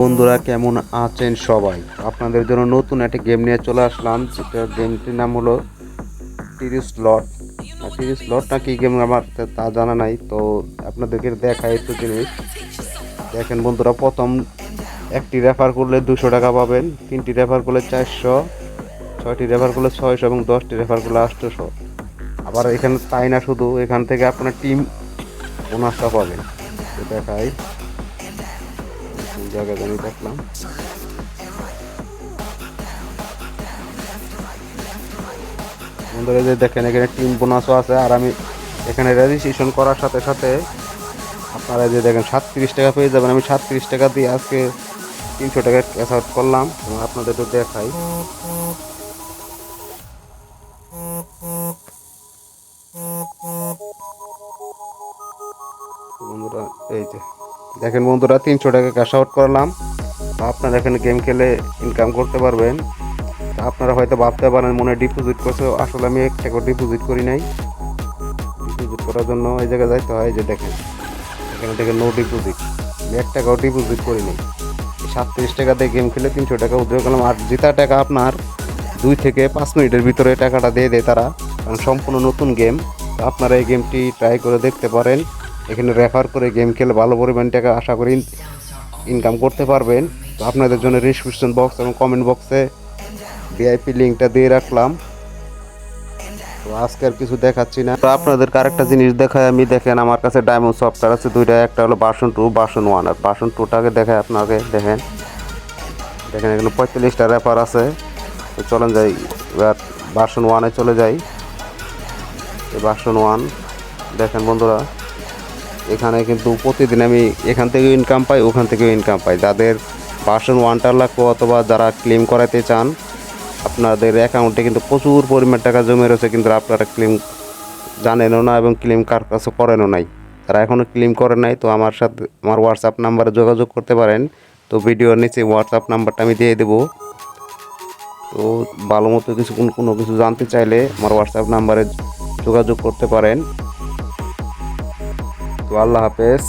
বন্ধুরা, কেমন আছেন সবাই? আপনাদের জন্য নতুন একটা গেম নিয়ে চলে আসলাম। যেটা গেমটির নাম হলো তিরিশ লট তিরিশ লট না কি গেম আমার তা- জানা নাই, তো আপনাদেরকে দেখাই একটু জিনিস। দেখেন বন্ধুরা, প্রথম একটি রেফার করলে দুশো টাকা পাবেন, তিনটি রেফার করলে চারশো, ছয়টি রেফার করলে ছয়শো এবং দশটি রেফার করলে আটশোশো আবার এখানে তাই না শুধু, এখান থেকে আপনার টিম বোনাসটা পাবেন। তো জায়গায় জানি দেখলাম বন্ধুরা যে দেখেন, এখানে টিম বোনাসও আছে, আর আমি এখানে রেজিস্ট্রেশন করার সাথে সাথে আপনারা যে দেখেন, সাতত্রিশ টাকা পেয়ে যাবেন। আমি সাতত্রিশ টাকা দিয়ে আজকে তিনশো টাকা ক্যাশ আউট করলাম আপনাদের একটু দেখাই। বন্ধুরা, এই যে দেখেন বন্ধুরা, তিনশো টাকা ক্যাশ আউট করলাম। আপনারা এখানে গেম খেলে ইনকাম করতে পারবেন। আপনারা হয়তো ভাবতে পারেন, মনে ডিপোজিট করছে। আসলে আমি এক টাকা ডিপোজিট করি নাই। ডিপোজিট করার জন্য এই জায়গায় যাইতে হয় যে দেখেন। এখানে দেখেন নো ডিপোজিট আমি এক টাকাও ডিপোজিট করি নাই। সাতত্রিশ টাকা দিয়ে গেম খেলে তিনশো টাকা উদ্র করলাম। আর জেতা টাকা আপনার দুই থেকে পাঁচ মিনিটের ভিতরে টাকাটা দিয়ে দেয় তারা, কারণ সম্পূর্ণ নতুন গেম আপনারা এই গেমটি ট্রাই করে দেখতে পারেন। এখানে রেফার করে গেম খেলে ভালো পরিমাণ টাকা আশা করি ইনকাম করতে পারবেন। তো আপনাদের জন্য ডিসক্রিপশন বক্স এবং কমেন্ট বক্সে ভিআইপি লিঙ্কটা দিয়ে রাখলাম। তো আজকে আর কিছু দেখাচ্ছি না। তো আপনাদেরকে আরেকটা জিনিস দেখায় আমি দেখেন আমার কাছে ডায়মন্ড সফটওয়্যার আছে, দুইটা, একটা হলো বাসন টু বাসন ওয়ান আর বাসন টুটাকে দেখায় আপনাকে, দেখেন। দেখেন, এখানে পঁয়তাল্লিশটা রেফার আছে। তো চলেন যাই, এবার বাসন ওয়ানে চলে যাই। বাসন ওয়ান দেখেন বন্ধুরা। এখানে কিন্তু প্রতিদিন আমি এখান থেকেও ইনকাম পাই, ওখান থেকেও ইনকাম পাই। যাদের বাসন ওয়ানটার লাগবে অথবা যারা ক্লেম করাতে চান, আপনাদের অ্যাকাউন্টে কিন্তু প্রচুর পরিমাণ টাকা জমে রয়েছে, কিন্তু আপনারা ক্লেম জানেনও না এবং ক্লেম কার কাছে করেনও নাই। তারা এখনও ক্লেম করে নাই, তো আমার সাথে, আমার হোয়াটসঅ্যাপ নাম্বারে যোগাযোগ করতে পারেন। তো ভিডিওর নিচে হোয়াটসঅ্যাপ নাম্বারটা আমি দিয়ে দেবো। তো ভালো মতো কিছু কোনো কোনো কিছু জানতে চাইলে আমার হোয়াটসঅ্যাপ নাম্বারে যোগাযোগ করতে পারেন। তো আল্লাহ হাফেজ।